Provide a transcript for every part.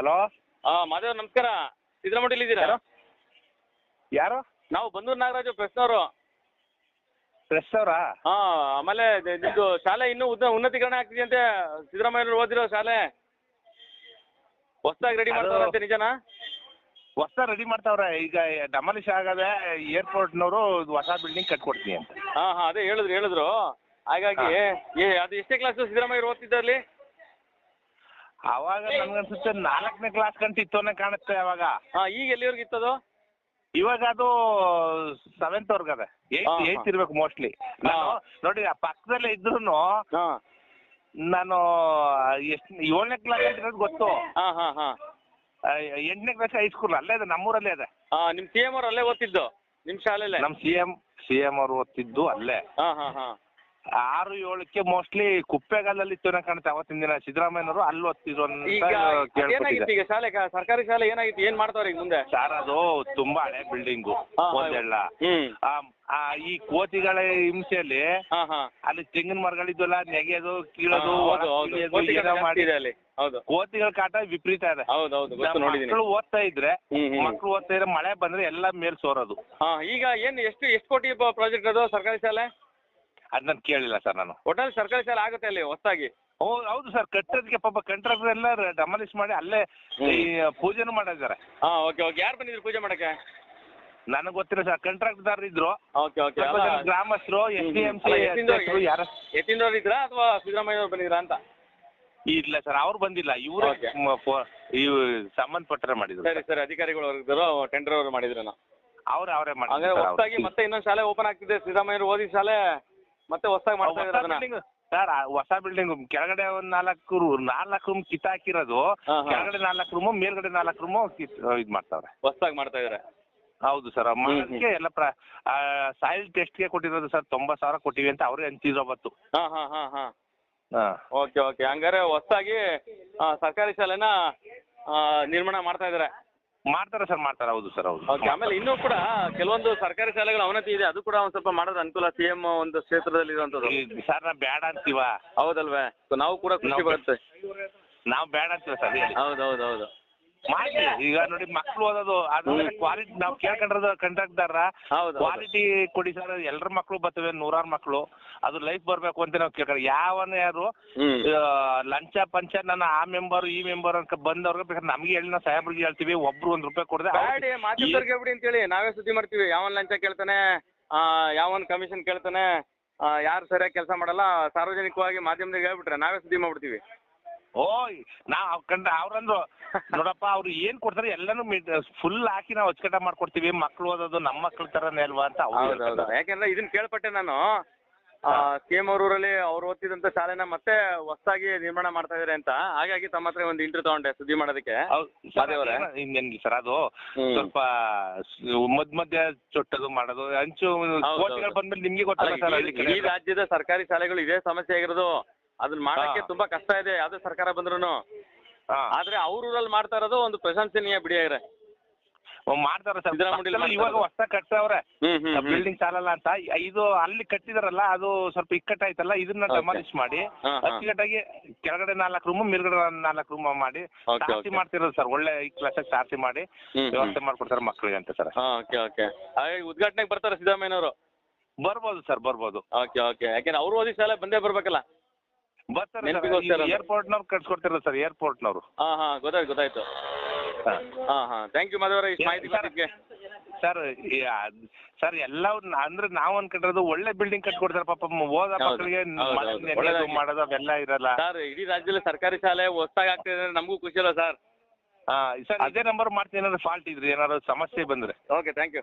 Hello? ಆ ಮಾದೇವ್ ನಮಸ್ಕಾರ. ಸಿದ್ದರಾಮಠಿಲಿ ಇದ್ದೀರಾ ಯಾರು? ಯಾರು? ನಾವು ಬಂದೂರ್ ನಾಗರಾಜು ಪ್ರೆಸ್ನವರು ಪ್ರೆಸ್ ಅವರಾ ಹಾ ಆಮೇಲೆ ದ- ನಿಮ್ಮದು ಶಾಲೆ ಇನ್ನೂ ಉನ್ನ ಉನ್ನತೀಕರಣ ಆಗ್ತಿದೆಯಂತೆ ಸಿದ್ದರಾಮಯ್ಯ ಓದಿರೋ ಶಾಲೆ. ಹೊಸದಾಗಿ ರೆಡಿ ಅದು- ಮಾಡ್ತಾರಂತೆ ನಿಜನಾ? ಹೊಸ ರೆಡಿ ಮಾಡ್ತಾವ್ರೆ. ಈಗ ಡಮಾಲಿಶ್ ಆಗದೆ ಏರ್ಪೋರ್ಟ್ನವರು ಹೊಸ ಬಿಲ್ಡಿಂಗ್ ಕಟ್ಕೊಡ್ತೀನಿ ಅಂತ. ಹಾ ಹಾ ಅದೇ ಹೇಳಿದ್ರು ಹೇಳಿದ್ರು. ಹಾಗಾಗಿ ಏ ಅದು ಎಷ್ಟೇ ಕ್ಲಾಸ್ ಸಿದ್ದರಾಮಯ್ಯ ಓದ್ತಿದ್ದಲ್ಲಿ ಅವಾಗ ನನ್ಗನ್ಸುತ್ತೆ ನಾಲ್ಕನೇ ಕ್ಲಾಸ್ ಗಂಟ ಇತ್ತು ಅನ್ನೋ ಕಾಣುತ್ತೆ ಅವಾಗ. ಹಾ ಈಗ ಎಲ್ಲಿವರೆಗೆ ಇತ್ತದು? ಇವಾಗ ಅದು ಸೆವೆಂತ್ ವರ್ಗ ಅದ. ಏಯ್ತ್ ಹಾ. ಏಯ್ತ್ ಇರ್ಬೇಕು ಮೋಸ್ಟ್ಲಿ ನಾನು ನೋಡಿ ಆ ಪಕ್ಕದಲ್ಲೇ ಇದ್ರು ಹಾ. ನಾನು ಎಷ್ಟು ಏಳನೇ ಕ್ಲಾಸ್ ಇರೋದು ಗೊತ್ತು. ಹಾ ಹಾ ಹಾ. ಆ, ಎಂಟನೇ ಕ್ಲಾಸ್ ಹೈಸ್ಕೂಲ್ ಅಲ್ಲೇ ಇದೆ ನಮ್ಮೂರಲ್ಲೇ ಇದೆ ಹಾ ನಿಮ್ಮ ಸಿ ಎಂ ಅವ್ರು ಅಲ್ಲೇ ಓದ್ತಿದ್ದು? ನಿಮ್ ಶಾಲೆಲ್ಲೇ ನಮ್ ಸಿ ಎಂ ಸಿ ಎಂ ಅವರು ಓದ್ತಿದ್ದು ಅಲ್ಲೇ. ಹಾ ಹಾ ಹಾಂ. ಆರು ಏಳಕ್ಕೆ ಮೋಸ್ಟ್ಲಿ ಕುಪ್ಪೆಗಾಲಲ್ಲಿ ಇತ್ತು ಕಾಣುತ್ತೆ ಅವತ್ತಿನ ದಿನ ಸಿದ್ದರಾಮಯ್ಯನವರು ಅಲ್ಲಿ ಓದ್ತಿದ್ರು ಈಗ ಅಂತ ಏನಾಗಿತ್ತು ಕೇಳ್ಕೊಟ್ಟಿದ್ದೆ ಈಗ ಶಾಲೆ ಕ- ಸರ್ಕಾರಿ ಶಾಲೆ ಏನಾಗಿತ್ತು? ಏನ್ ಮಾಡ್ತಾವ್ರೆ ಈಗ ಮುಂದೆ? ಸರ್ ಅದು ತುಂಬಾ ಹಳೆ ಬಿಲ್ಡಿಂಗ್ ಹಾ, ಹಾ. ಒಂದೆಲ್ಲ. ಆ ಈ ಕೋತಿಗಳ ಹಿಂಸೆಯಲ್ಲಿ ಹಾ ಹಾ. ಅಲ್ಲಿ ತೆಂಗಿನ ಮರಗಳಿದ್ವಲ್ಲ ನೆಗೆದು ಕೀಳೋದು ಹೌದು ಹೌದು. ಜಾಸ್ತಿ ಇದೆ ಅಲ್ಲಿ. ಹೌದು. ಕೋತಿಗಳ ಕಾಟ ವಿಪರೀತ ಇದೆ. ಹೌದು ಹೌದು. ಗೊತ್ತು ನೋಡಿದ್ದೀನಿ ಮಕ್ಕಳು ಓದ್ತಾ ಇದ್ರೆ ಹ್ಮ್, ಹ್ಮ್. ಮಕ್ಕಳು ಓದ್ತಾ ಇದ್ರೆ ಮಳೆ ಬಂದ್ರೆ ಎಲ್ಲ ಮೇಲ್ ಸೋರೋದು. ಹಾ ಈಗ ಏನ್ ಎಷ್ಟು ಎಷ್ಟು ಕೋಟಿ ಪ್ರಾಜೆಕ್ಟ್ ಅದು ಸರ್ಕಾರಿ ಶಾಲೆ? ಅದ್ ನಾನು ಕೇಳಿಲ್ಲ ಸರ್ ನಾನು. ಒಟ್ಟಲ್ಲಿ ಸರ್ಕಾರಿ ಶಾಲೆ ಆಗುತ್ತೆ ಅಲ್ಲಿ ಹೊಸದಾಗಿ. ಓ ಹೌದು ಸರ್ ಕಟ್ಟೋದಕ್ಕೆ ಪಾಪ ಕಂಟ್ರಾಕ್ಟರ್ ಎಲ್ಲ ಡಮಾಲಿಷ್ ಮಾಡಿ ಅಲ್ಲೇ ಈ ಪೂಜೆನೂ ಮಾಡಿದ್ದಾರೆ. ಹಾ ಓಕೆ ಓಕೆ ಯಾರು ಬಂದಿದ್ರು ಪೂಜೆ ಮಾಡಕ್ಕೆ? ನನಗೆ ಗೊತ್ತಿಲ್ಲ ಸರ್ ಕಂಟ್ರಾಕ್ಟರ್ ಇದ್ರು. ಓಕೆ ಓಕೆ ಸ್ವಲ್ಪ ಜನ ಗ್ರಾಮಸ್ಥರು ಎಸ್ ಡಿ ಎಂ ಸಿ ಯಾರ? ಎತ್ತಿನವ್ರು ಇದ್ರಾ ಅಥವಾ ಸಿದ್ದರಾಮಯ್ಯ ಅವ್ರು ಬಂದಿದ್ರಾ ಅಂತ? ಇಲ್ಲ ಸರ್ ಅವ್ರು ಬಂದಿಲ್ಲ. ಇವರೇ Okay. ಇವ್ ಸಂಬಂಧಪಟ್ಟರೆ ಮಾಡಿದ್ರು ಸರಿ ಸರಿ. ಅಧಿಕಾರಿಗಳು ಟೆಂಡರ್ ಅವರು ಮಾಡಿದ್ರು ಅವ್ರ ಅವರೇ ಹಂಗಾರೆ ಹೊಸದಾಗಿ ಮತ್ತೆ ಇನ್ನೊಂದು ಶಾಲೆ ಓಪನ್ ಆಗ್ತಿದೆ. ಸಿದ್ದರಾಮಯ್ಯರು ಓದಿದ ಶಾಲೆ ಮತ್ತೆ ಹೊಸದಾಗಿ ಮಾಡ್ತಾ ಇದ್ದಾರೆ ಅದನ್ನ ಸರ್ ಹೊಸ ಬಿಲ್ಡಿಂಗ್ ಕೆಳಗಡೆ ಒಂದ್ ನಾಲ್ಕು ರೂಮ್ ನಾಲ್ಕು ರೂಮ್ ಕಿತ್ತಾಕಿರೋದು ಹಾ, ಹಾ. ಕೆಳಗಡೆ ನಾಲ್ಕು ರೂಮು ಮೇಲ್ಗಡೆ ನಾಲ್ಕು ರೂಮು ಇದ್ ಮಾಡ್ತಾವ್ರೆ. ಹೊಸದಾಗಿ ಮಾಡ್ತಾ ಇದ್ದಾರೆ ಹೌದು ಸರ್ ಮಾಡೋದಕ್ಕೆ ಎಲ್ಲ ಪ್ರ ಸಾಯಿಲ್ ಟೆಸ್ಟ್ಗೆ ಕೊಟ್ಟಿರೋದು ಸರ್ ತೊಂಬತ್ತು ಸಾವಿರ ಕೊಟ್ಟಿವಿ ಅಂತ ಅವರೇ ಅಂತಿದ್ರು ಅವತ್ತು. ಹಾ ಹಾ ಹಾ ಹಾ. ಹಾ. Okay okay. ಹಂಗಾರೆ ಹೊಸದಾಗಿ ಸರ್ಕಾರಿ ಶಾಲೆನ ಆ, ನಿರ್ಮಾಣ ಮಾಡ್ತಾ ಇದ್ದಾರೆ ಮಾಡ್ತಾರೆ ಸರ್ ಮಾಡ್ತಾರ? ಹೌದು ಸರ್ ಹೌದು. ಓಕೆ ಆಮೇಲೆ ಇನ್ನೂ ಕೂಡ ಕೆಲವೊಂದು ಸರ್ಕಾರಿ ಶಾಲೆಗಳ ಅವನತಿ ಇದೆ. ಅದು ಕೂಡ ಒಂದ್ ಸ್ವಲ್ಪ ಮಾಡೋದು ಅನುಕೂಲ. ಸಿ ಎಂ ಒಂದು ಕ್ಷೇತ್ರದಲ್ಲಿ ಇರುವಂಥದ್ದು ಈ- ಸರ್ ನಾ ಬೇಡ ಅಂತೀವ? ಹೌದಲ್ವೇ? ನಾವು ಕೂಡ ಖುಷಿ ನಾವು- ಬರುತ್ತೆ ನಾವು ಬೇಡ ಅಂತೀವ ಸರ್ ಹೇಳಿ. ಹೌದು ಹೌದು ಹೌದು. ಈಗ ನೋಡಿ ಮಕ್ಳು ಓದೋದು ಅದ್ರ ಕ್ವಾಲಿಟಿ ನಾವು ಕೇಳ್ಕೊಂಡಿರೋದು ಕಂಡಕ್ಟರ್ ಹೌದು ಹೌದು. ಕ್ವಾಲಿಟಿ ಕೊಡಿ ಸರ್ ಎಲ್ಲರ ಮಕ್ಳು ಬರ್ತವೆ ನೂರಾರು ಮಕ್ಳು. ಅದು ಲೈಫ್ ಬರ್ಬೇಕು ಅಂತ ನಾವು ಕೇಳ್ಕೊಂಡು ಯಾವನ ಯಾರು ಹ್ಮ್. ಆ, ಲಂಚ ಪಂಚ ನನ್ನ ಆ ಮೆಂಬರ್ ಈ ಮೆಂಬರ್ ಅಂತ ಬಂದವ್ರಿಗೆ ಬೇಕಾದ್ರೆ ನಮ್ಗೆ ಹೇಳಿ ನಾವು ಸಾಹೇಬ್ರಿಗೆ ಹೇಳ್ತೀವಿ ಒಬ್ರು ಒಂದ್ ರೂಪಾಯಿ ಕೊಡದೆ ಬ್ಯಾಡಿ ಹೇಳ್ಬಿಡಿ ಅಂತೇಳಿ. ನಾವೇ ಸುದ್ದಿ ಮಾಡ್ತೀವಿ. ಯಾವನ್ ಲಂಚ ಕೇಳ್ತಾನೆ ಆ, ಯಾವನ್ ಕಮಿಷನ್ ಕೇಳ್ತಾನೆ ಯಾರು ಸರಿಯಾಗಿ ಕೆಲಸ ಮಾಡಲ್ಲ ಸಾರ್ವಜನಿಕವಾಗಿ ಮಾಧ್ಯಮದಾಗ ಹೇಳ್ಬಿಟ್ರೆ ನಾವೇ ಸುದ್ದಿ ಮಾಡ್ಬಿಡ್ತೀವಿ. ಓಯ್ ನಾವ್ ಕಂಡ ಅವ್ರಂದ್ರು ನೋಡಪ್ಪ ಅವ್ರು ಏನ್ ಕೊಡ್ತಾರೆ ಎಲ್ಲಾನು ಫುಲ್ ಹಾಕಿ ನಾವು ಅಚ್ಚಕಟ್ಟ ಮಾಡ್ಕೊಡ್ತೀವಿ ಮಕ್ಳು ಓದೋದು ನಮ್ಮ ಮಕ್ಳ ತರನೇ ಅಲ್ವಾ ಅಂತ ಅವ್ರು ಹೇಳ್ತಾರೆ. ಯಾಕೆಂದ್ರೆ ಇದನ್ನ ಕೇಳ್ಪಟ್ಟೆ ನಾನು ಸಿ ಎಂ ಅವ್ರ ಊರಲ್ಲಿ ಅವ್ರು ಓದ್ತಿದ್ದಂತ ಶಾಲೆನ ಮತ್ತೆ ಹೊಸದಾಗಿ ನಿರ್ಮಾಣ ಮಾಡ್ತಾ ಇದಾರೆ ಅಂತ. ಹಾಗಾಗಿ ತಮ್ಮ ಹತ್ರ ಒಂದು ಇಂಟರ್ವ್ಯೂ ತಗೊಂಡೆ ಸುದ್ದಿ ಮಾಡೋದಕ್ಕೆ. ಹೌದು ಸರ್ ಮಾದೇವರೇ? ಅದೇನು ಇನ್ನೇನಿಲ್ಲ ಸರ್ ಅದು? ಹ್ಮ್. ಸ್ವಲ್ಪ ಸ್- ಮಧ್ಯ ಮಧ್ಯ ಚೊಟ್ಟದು ಮಾಡೋದು ಅಂಚು ಹೌದು, ಕೋತಿಗಳು ಬಂದ್ಮೇಲೆ ನಿಮ್ಗೆ ಗೊತ್ತಲ್ಲ ಅಲ್ಲ, ಸರ್ ಈ- ಹಳ್ಳಿ ಕಡೆ ಈ ರಾಜ್ಯದ ಸರ್ಕಾರಿ ಶಾಲೆಗಳು ಇದೇ ಸಮಸ್ಯೆ ಆಗಿರೋದು. ಅದನ್ನ ಮಾಡಕ್ಕೆ ತುಂಬಾ ಕಷ್ಟ ಇದೆ ಯಾವ್ದೇ ಸರ್ಕಾರ ಬಂದ್ರು ಹಾ. ಆದ್ರೆ ಅವ್ರ ಊರಲ್ಲಿ ಮಾಡ್ತಾ ಇರೋದು ಒಂದು ಪ್ರಶಂಸನೀಯ ಬಿಡಿ ಆಗ್ರೆ ಮಾಡ್ತಾರ ಮಾಡ್ತಾರೆ ಸರ್ ಸಿದ್ದರಾಮಯ್ಯ ಪಕ್ಕದಲ್ಲಿ ಇವಾಗ ಮಾಡ್ತಾರೆ. ಹೊಸ ಕಟ್ಟವ್ರೆ ಹ್ಮ್ ಹ್ಮ್ ಹ್ಮ್. ಬಿಲ್ಡಿಂಗ್ ಸಾಲಲ್ಲ ಅಂತ ಇದು ಅಲ್ಲಿ ಕಟ್ಟಿದಾರಲ್ಲ ಅದು ಸ್ವಲ್ಪ ಇಕ್ಕಟ್ಟಾಯ್ತಲ್ಲ ಇದನ್ನ Okay. ಡೆಮಾಲಿಶ್ ಮಾಡಿ ಹಾ, ಹಾ. ಅಚ್ಚುಕಟ್ಟಾಗಿ ಕೆಳಗಡೆ ನಾಲ್ಕು ರೂಮ್ ಮೇಲ್ಗಡೆ ನಾಲ್ಕು ರೂಮ್ ಮಾಡಿ Okay. ಮಾಡ್ತಿರೋದು ಸರ್ ಒಳ್ಳೆ ಈ ಕ್ಲಾಸ್ ಸಾರ್ತಿ ಮಾಡಿ ಹ್ಮ್, ಹ್ಮ್. ವ್ಯವಸ್ಥೆ ಮಾಡ್ಕೊಡ್ತಾರೆ ಮಕ್ಕಳಿಗೆ ಅಂತ ಸರ್ ಹಾ ಓಕೆ ಓಕೆ ಉದ್ಘಾಟನೆಗೆ ಬರ್ತಾರೆ ಸಿದ್ದರಾಮಯ್ಯನವರು ಬರ್ಬೋದು ಸರ್ ಬರ್ಬೋದು ಓಕೆ ಓಕೆ ಯಾಕೆಂದ್ರೆ ಅವ್ರು ಓದಿ ಶಾಲೆ ಬಂದೇ ಬರ್ಬೇಕಲ್ಲ ಬರ್ತಾರೆ ನವರು ಏರ್ಪೋರ್ಟ್ನವ್ರು ಸರ್ ಸರ್ ಏರ್ಪೋರ್ಟ್ನವರು ಹಾ ಹಾ ಗೊತ್ತಾಯ್ತು ಗೊತ್ತಾಯ್ತು. ಹಾ. ಹಾ ಥ್ಯಾಂಕ್ ಯು ಮಾಧವರ ಇಷ್ಟು ಮಾಹಿತಿ ಕೊಟ್ಟಿದ್ದಕ್ಕೆ ಸರ್ ಸರ್ ಎಲ್ಲ ಅಂದ್ರೆ ನಾವ್ ಅನ್ಕೊಂಡಿರೋದು ಒಳ್ಳೆ ಬಿಲ್ಡಿಂಗ್ ಕಟ್ಕೊಡ್ತಾರೆ ಪಾಪ ಮ- ಓದೋ ಹೌದು, ಮಕ್ಕಳಿಗೆ ಹೌದು, ಮಳೆ ಹೌದು. ನೆನೆಯೋದು ಒಳ್ಳೆದಾಗ್ಲಿ. ಮಾಡೋದು ಅವೆಲ್ಲ ಇರಲ್ಲ. ಸರ್ ಇಡೀ ರಾಜ್ಯದಲ್ಲಿ ಸರ್ಕಾರಿ ಶಾಲೆ ಹೊಸದಾಗಿ ಆಗ್ತಿದೆ ಅಂದ್ರೆ ನಮಗೂ ಖುಷಿ ಅಲ್ಲ ಸರ್? ಹಾ ಸರ್ ಇದೇ ನಂಬರ್ ಮಾಡ್ತೀನಿ ಏನಾದ್ರು ಫಾಲ್ಟ್ ಇದ್ರಿ ಏನಾದ್ರು ಸಮಸ್ಯೆ ಬಂದ್ರೆ. ಓಕೆ ಥ್ಯಾಂಕ್ ಯು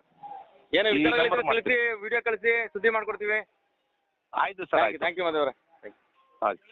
ಏನು ಈ ವಿಚಾರಗಳಿದ್ರೆ number ಕಳಿಸಿ ವಿಡಿಯೋ ಕಳಿಸಿ ಸುದ್ದಿ ಮಾಡ್ಕೊಡ್ತೀವಿ. ಆಯ್ತು ಸರ್ ಆಯ್ತು. ಥ್ಯಾಂಕ್ ಯು ಮಾಧವರ. ಆಯ್ತು